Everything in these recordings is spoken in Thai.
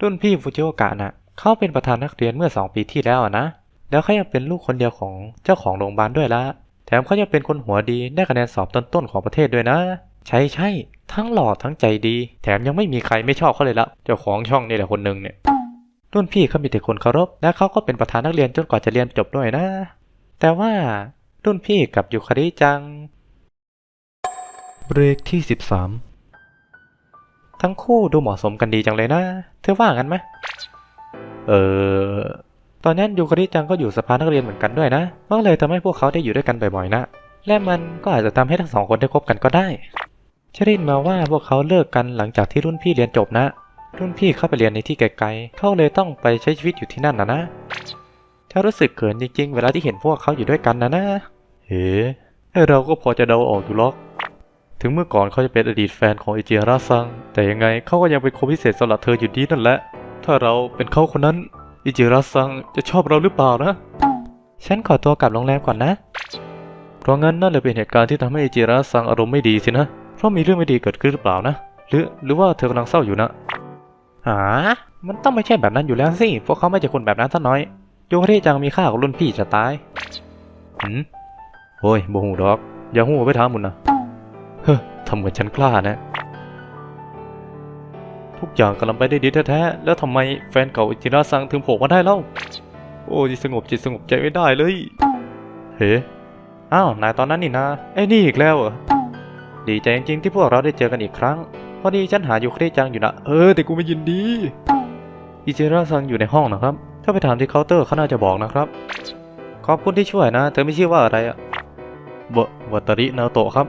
รุ่นพี่ฟูจิโอกะน่ะเขาเป็นประธานนักเรียนเมื่อสองปีที่แล้วนะ แล้วเขายังเป็นลูกคนเดียวของเจ้าของโรงพยาบาลด้วยละ แถมเขายังเป็นคนหัวดีได้คะแนนสอบต้นๆของประเทศด้วยนะ ใช่ใช่ ทั้งหล่อทั้งใจดี แถมยังไม่มีใครไม่ชอบเขาเลยละ เจ้าของช่องนี่แหละคนหนึ่งเนี่ย รุ่นพี่เขามีแต่คนเคารพ และเขาก็เป็นประธานนักเรียนจนกว่าจะเรียนจบด้วยนะ แต่ว่ารุ่นพี่กับยูคาริจัง เบรกที่ 13 ทั้งคู่ดูเหมาะสมกันดีจังเลยนะ เธอว่างั้นไหมเออ ตอนนั้นยูคาริจังก็อยู่สภานักเรียนเหมือนกันด้วยนะก็เลยทำให้พวกเขาได้อยู่ด้วยกันบ่อยๆนะ และมันก็อาจจะทำให้ทั้งสองคนได้คบกันก็ได้ฉันได้ยินมาว่าพวกเขาเลิกกันหลังจากที่รุ่นพี่เรียนจบนะ รุ่นพี่เข้าไปเรียนในที่ไกลๆ เขาเลยต้องไปใช้ชีวิตอยู่ที่นั่นนะนะฉันรู้สึกเขินจริงๆ เวลาที่เห็นพวกเขาอยู่ด้วยกันนะนะ เฮ้ให้เราก็พอจะเดาออกอยู่หรอก ถึงเมื่อก่อนเขาจะเป็นอดีตแฟนของอิจิฮาระซัง แต่ยังไงเขาก็ยังเป็นคนพิเศษสำหรับเธออยู่ดีนั่นแหละ ถ้าเราเป็นเขาคนนั้นอิจิฮาระซังจะชอบเราหรือเปล่านะ ฉันขอตัวกลับโรงแรมก่อนนะ เพราะงั้นนั่นเลยเป็นเหตุการณ์ที่ทำให้อิจิฮาระซังอารมณ์ไม่ดีสินะ เพราะมีเรื่องไม่ดีเกิดขึ้นหรือเปล่านะ หรือหรือว่าเธอกำลังเศร้าอยู่นะหามันต้องไม่ใช่แบบนั้นอยู่แล้วสิ พวกเขาไม่ใช่คนแบบนั้นซะน้อย โยคาริจังมีค่าของรุ่นพี่จะตายหืมโอ้ยโมหูดอก อย่าหูไปถามมุนนะเฮ้อ ทำเหมือนฉันกล้านะ ทุกอย่างกำลังไปได้ดีแท้ๆ แล้วทำไมแฟนเก่าอิจิระซังถึงโผล่มาได้เล่า โอ้ยสงบจิตสงบใจไม่ได้เลย เฮ้อ้าว นายตอนนั้นนี่นะไอ้นี่อีกแล้วเหรอ ดีใจจริงๆที่พวกเราได้เจอกันอีกครั้ง พอดีฉันหาอยู่คาริจังอยู่นะ เออ แต่กูไม่ยินดี อิจิระซังอยู่ในห้องนะครับ ถ้าไปถามที่เคาน์เตอร์เขาน่าจะบอกนะครับ ขอบคุณที่ช่วยนะ เธอไม่ชื่อว่าอะไรอะบวัตรินาโตะครับ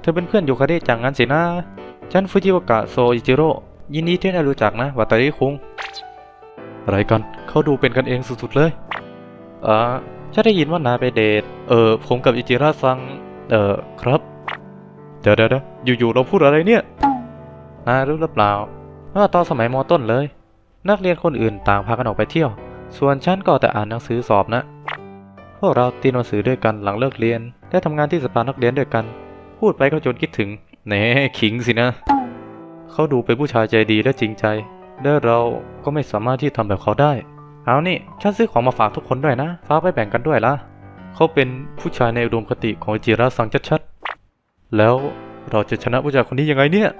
เธอเป็นเพื่อนยูคาริจังงั้นสินะ ฉันฟูจิวากะโซอิจิโร่ ยินดีที่ได้รู้จักนะวัตริคุง อะไรกัน เขาดูเป็นกันเองสุดๆเลยเอ่อฉันได้ยินว่านายไปเดท เออผมกับอิจิระซัง เอ่อครับ เดี๋ยวเดี๋ยวอยู่ๆเราพูดอะไรเนี่ยนายรู้หรือเปล่าว่าตอนสมัยมต้นเลย นักเรียนคนอื่นต่างพากันออกไปเที่ยว ส่วนฉันก็แต่อ่านหนังสือสอบนะ พวกเราตีหนังสือด้วยกันหลังเลิกเรียนและทำงานที่สภานักเรียนด้วยกัน พูดไปก็จนคิดถึงแหนขิงสินะ เขาดูเป็นผู้ชายใจดีและจริงใจ และเราก็ไม่สามารถที่ทำแบบเขาได้ เอานี่ ฉันซื้อของมาฝากทุกคนด้วยนะฝากไปแบ่งกันด้วยละเขาเป็นผู้ชายในอุดมคติของอิจิระสังชัดๆ แล้วเราจะชนะผู้ชายคนนี้ยังไงเนี่ย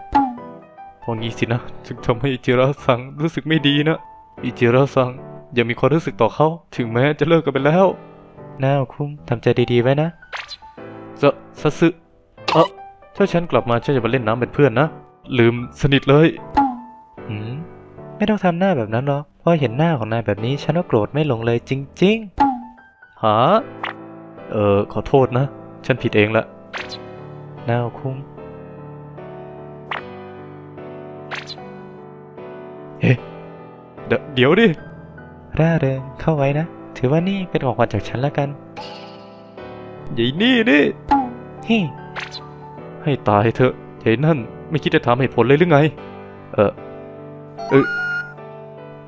พราะงี้สินะจึงทำให้อิจิระสังรู้สึกไม่ดีนะ อิจิระซังยังมีความรู้สึกต่อเขา ถึงแม้จะเลิกกันไปแล้ว น่าคุ้มทำใจดีๆไว้นะสสสึเออ ถ้าฉันกลับมาฉันจะมาเล่นน้ำเป็นเพื่อนนะ ลืมสนิทเลยหืมไม่ต้องทำหน้าแบบนั้นหรอกเพราะเห็นหน้าของนายแบบนี้ฉันก็โกรธไม่ลงเลยจริงๆ หา เออขอโทษนะ ฉันผิดเองละน่าคุ้มเฮ้เดยวเดี๋ยวดิ ร่าเริงเข้าไว้นะ ถือว่านี่เป็นของขวัญจากฉันแล้วกันยายนี่นี่เฮ้ ให้ตายเถอะยายนั่นไม่คิดจะทำให้ผลเลยหรือไง เออเออ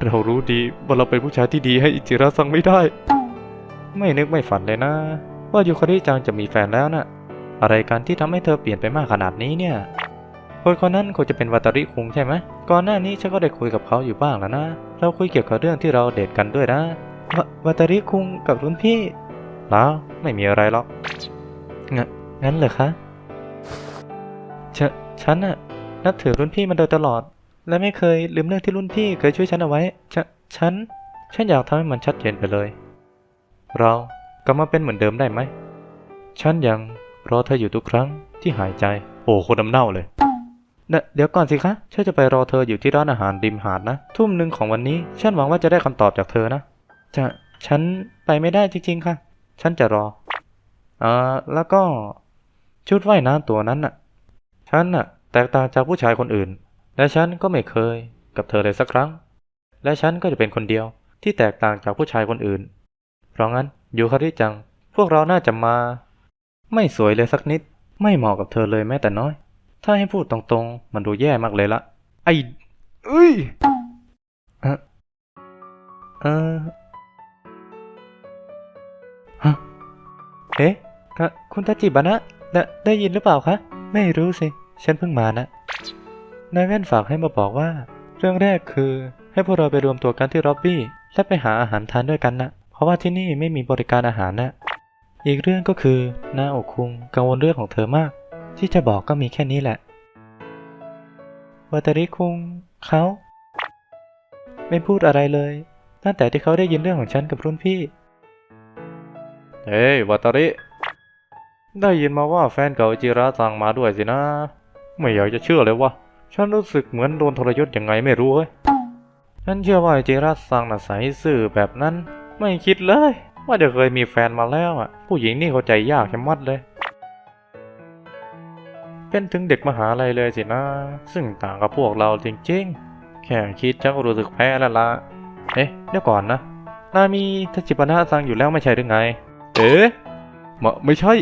เรารู้ดีว่าเราเป็นผู้ชายที่ดีให้อิจิระซังไม่ได้ ไม่นึกไม่ฝันเลยนะ ว่ายูคาริจังจะมีแฟนแล้วนะ่ะ อะไรกันที่ทำให้เธอเปลี่ยนไปมากขนาดนี้เนี่ย คนคนนั้นคงจะเป็นวัตริคุงใช่ไหมก่อนหน้านี้ฉันก็ได้คุยกับเขาอยู่บ้างแล้วนะ เราคุยเกี่ยวกับเรื่องที่เราเดทกันด้วยนะววัตริคุงกับรุ่นพี่แล้วไม่มีอะไรหรอกงงั้นเหรอคะ ฉฉันน่ะนับถือรุ่นพี่มาโดยตลอด และไม่เคยลืมเรื่องที่รุ่นพี่เคยช่วยฉันเอาไว้ฉฉัน ฉันอยากทำให้มันชัดเจนไปเลย เรากลับมาเป็นเหมือนเดิมได้ไหม ฉันยังรอเธออยู่ทุกครั้งที่หายใจ โอ้คนน้ำเน่าเลยเดเดี๋ยวก่อนสิคะฉันจะไปรอเธออยู่ที่ร้านอาหารริมหาดนะ ทุ่มหนึ่งของวันนี้ ฉันหวังว่าจะได้คำตอบจากเธอนะ จะ ฉันไปไม่ได้จริงๆค่ะ ฉันจะรออ่าแล้วก็ ชุดว่ายน้ำตัวนั้นน่ะ ฉันน่ะ แตกต่างจากผู้ชายคนอื่น และฉันก็ไม่เคยกับเธอเลยสักครั้ง และฉันก็จะเป็นคนเดียวที่แตกต่างจากผู้ชายคนอื่น เพราะงั้นยูคาริจัง พวกเราน่าจะมา ไม่สวยเลยสักนิด ไม่เหมาะกับเธอเลยแม้แต่น้อย ถ้าให้พูดตรงๆ มันดูแย่มากเลยละไอเอ้ยเออเออฮะเอ๊ะคะคุณตาจิบะนะ ไดได้ยินหรือเปล่าคะ ไม่รู้สิ ฉันเพิ่งมานะ นายแว่นฝากให้มาบอกว่า เรื่องแรกคือให้พวกเราไปรวมตัวกันที่ร็อบบี้ และไปหาอาหารทานด้วยกันนะ เพราะว่าที่นี่ไม่มีบริการอาหารนะ อีกเรื่องก็คือนาโอคุงกังวลเรื่องของเธอมาก ที่จะบอกก็มีแค่นี้แหละวัตริคุงเขาไม่พูดอะไรเลย ตั้งแต่ที่เขาได้ยินเรื่องของฉันกับรุ่นพี่ เฮ้ยวัตริ ได้ยินมาว่าแฟนเก่าจิระสั่งมาด้วยสินะ ไม่อยากจะเชื่อเลยว่า ฉันรู้สึกเหมือนโดนทรยศยังไงไม่รู้เว้ยฉันเชื่อว่าจิระสั่งน่ะใสซื่อแบบนั้น ไม่คิดเลย ว่าจะเคยมีแฟนมาแล้วอะ ผู้หญิงนี่เขาใจยากแค่มัดเลย เป็นถึงเด็กมหาลัยเลยสินะ ซึ่งต่างกับพวกเราจริงๆ แค่คิดฉัก็รู้สึกแพ้แล้วละเอ๊ะเดี๋ยวก่อนนะนามีทัจิปนะซังอยู่แล้วไม่ใช่หรือไง เอ๊ะมะไม่ใช่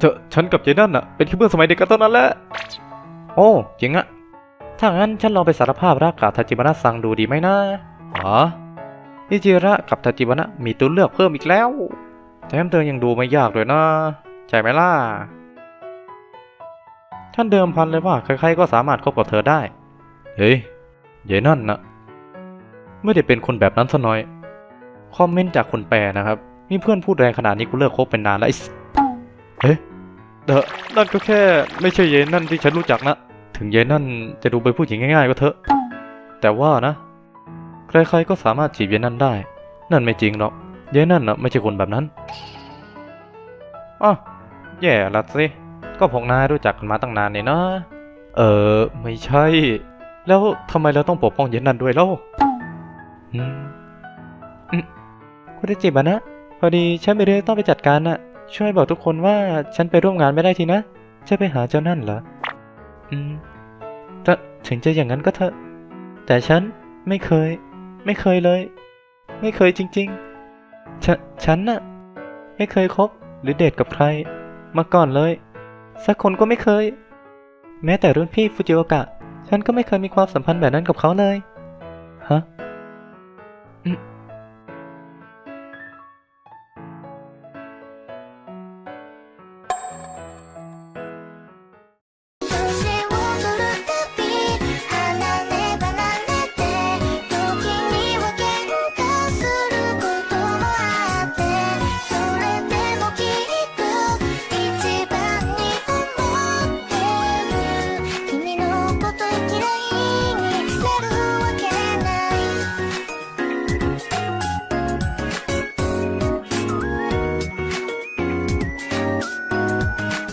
เจอฉันกับเจนั่นน่ะเป็นแค่เพื่อนสมัยเด็กกันเท่านั้นแหละ โอ้จริงอะถ้างั้นฉันลองไปสารภาพรักกับทัจิปนะซังดูดีไหมนะอ๋ออิจิระกับทัจิปนะมีตัวเลือกเพิ่มอีกแล้ว แถมเธอยังดูไม่ยากเลยนะ ใช่ไหมล่ะท่านเดิมพันเลยว่าใครๆก็สามารถคบกับเธอได้ เฮ้ยเยนั่นนะไม่ได้เป็นคนแบบนั้นซะหน่อย คอมเมนต์จากคนแปลนะครับ มีเพื่อนพูดแรงขนาดนี้กูเลิกคบเป็นนานแล้วไอ้ส เดอะนั่นก็แค่ไม่ใช่เยนั่นที่ฉันรู้จักนะ ถึงเยนั่นจะดูเป็นผู้หญิงง่าย ๆ ก็เถอะ แต่ว่านะ ใครๆก็สามารถจีบเยนั่นได้ นั่นไม่จริงหรอก เยนั่นนะไม่ใช่คนแบบนั้นอ้าแย่ละสิ ก็พวกนายรู้จักกันมาตั้งนานเนี่ยนะ เออไม่ใช่ แล้วทำไมเราต้องปกป้องเย็นนันด้วยเล่าอืมอืมคุณได้จิบอะนะ พอดีฉันไปเรื่องต้องไปจัดการน่ะ ช่วยบอกทุกคนว่าฉันไปร่วมงานไม่ได้ทีนะ จะไปหาเจ้านั่นเหรอ อืมแต่ถึงจะอย่างนั้นก็เถอะ แต่ฉันไม่เคย ไม่เคยเลย ไม่เคยจริง ๆ ฉฉันน่ะ ไม่เคยคบหรือเดทกับใคร มาก่อนเลย สักคนก็ไม่เคย แม้แต่รุ่นพี่ฟูจิโอกะ ฉันก็ไม่เคยมีความสัมพันธ์แบบนั้นกับเขาเลย ฮะ